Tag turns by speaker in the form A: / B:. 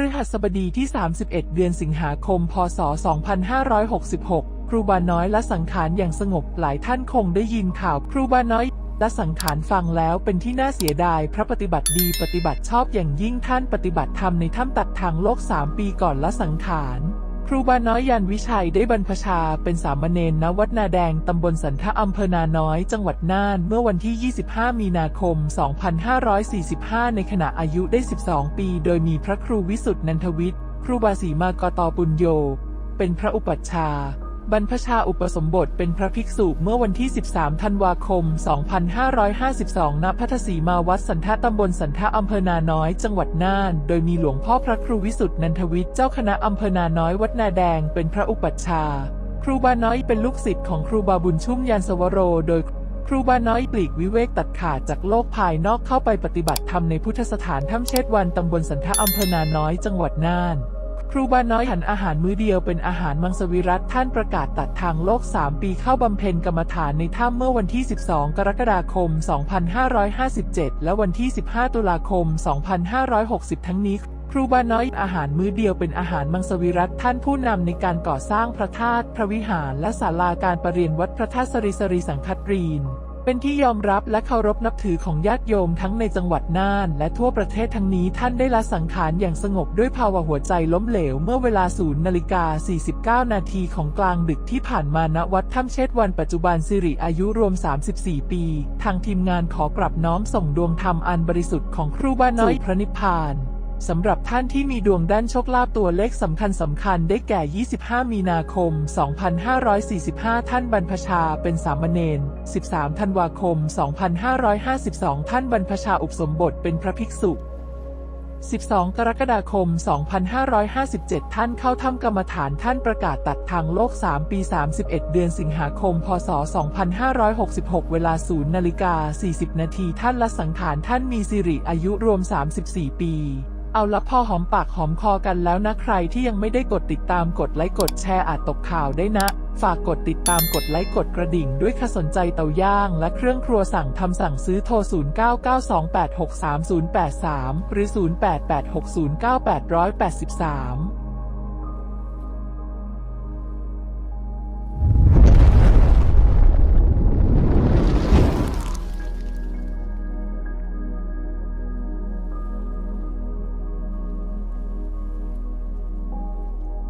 A: ฤหัสบดีที่ 31 เดือนสิงหาคม พศ 2566 ครูบาน้อยละสังขารอย่างสงบหลายท่านคงได้ยินข่าวครูบาน้อยละสังขารฟังแล้วเป็นที่น่าเสียดาย พระปฏิบัติดีปฏิบัติชอบอย่างยิ่งท่านปฏิบัติธรรมในถ้ำตัดทางโลก 3 ปีก่อนละสังขาร รูบาน้อยยันวิชัยได้บรรพชาเป็นสามเณรณวัดนาแดงตำบลสันทะอำเภอนาน้อย จังหวัดน่านเมื่อวันที่ 25 มีนาคม 2545 ในขณะอายุได้ 12 ปี โดยมีพระครูวิสุทธินันทวิทย์ ครูบาศรีมากตปุญโย เป็นพระอุปัชฌาย์ บรรพชาอุปสมบทเป็นพระภิกษุเมื่อวันที่ 13 ธันวาคม 2552 ณ พัทสีมาวัดสันทะตำบลสันทะอำเภอนาน้อย จังหวัดน่าน โดยมีหลวงพ่อพระครูวิสุทธินันทวิทย์เจ้าคณะอำเภอนาน้อยวัดนาแดงเป็นพระอุปัชฌาย์ครูบาน้อยเป็นลูกศิษย์ของครูบาบุญชุ่มยานสวโร โดยครูบาน้อยปลีกวิเวกตัดขาดจากโลกภายนอกเข้าไปปฏิบัติธรรมในพุทธสถานถ้ำเชตวันตำบลสันทะอำเภอนาน้อยจังหวัดน่าน ครูบาน้อยหันอาหารมื้อเดียวเป็นอาหารมังสวิรัตท่านประกาศตัดทางโลก 3 ปีเข้าบำเพ็ญกรรมฐานในถ้ำเมื่อวันที่ 12 กรกฎาคม 2557 และวันที่ 15 ตุลาคม 2560 ทั้งนี้ครูบาน้อยอาหารมื้อเดียวเป็นอาหารมังสวิรัตท่านผู้นำในการก่อสร้างพระธาตุพระวิหารและศาลาการประเรียนวัดพระธาตุสริสรีสังคัตรีน เป็นที่ยอมรับและเคารพนับถือของญาติโยมทั้งในจังหวัดน่าน และทั่วประเทศทั้งนี้ท่านได้ละสังขารอย่างสงบด้วยภาวะหัวใจล้มเหลวเมื่อเวลา0นาฬิกา 49 นาทีของกลางดึกที่ผ่านมาณวัดถ้ำเชตวันปัจจุบันสิริอายุรวม 34 ปี ทางทีมงานขอกลับน้อมส่งดวงธรรมอันบริสุทธิ์ของครูบาน้อยพระนิพพาน สำหรับท่านที่มีดวงด้านโชคลาภตัวเลขสำคัญสำคัญได้แก่ 25 มีนาคม 2545 ท่านบรรพชาเป็นสามเณร 13 ธันวาคม 2552 ท่านบรรพชาอุปสมบทเป็นพระภิกษุ 12 กรกฎาคม 2557 ท่านเข้าถ้ำกรรมฐานท่านประกาศตัดทางโลก 3 ปี 31 เดือนสิงหาคม พศ 2566 เวลา 0 นาฬิกา 40 นาทีท่านละสังขารท่านมีสิริอายุรวม 34 ปี เอาละพ่อหอมปากหอมคอกันแล้วนะใครที่ยังไม่ได้กดติดตามกดไลค์กดแชร์อาจตกข่าวได้นะ ฝากกดติดตามกดไลค์กดกระดิ่งด้วยค่ะสนใจเตาย่าง และเครื่องครัวสั่งทำสั่งซื้อโทร 0992863083 หรือ 0886098883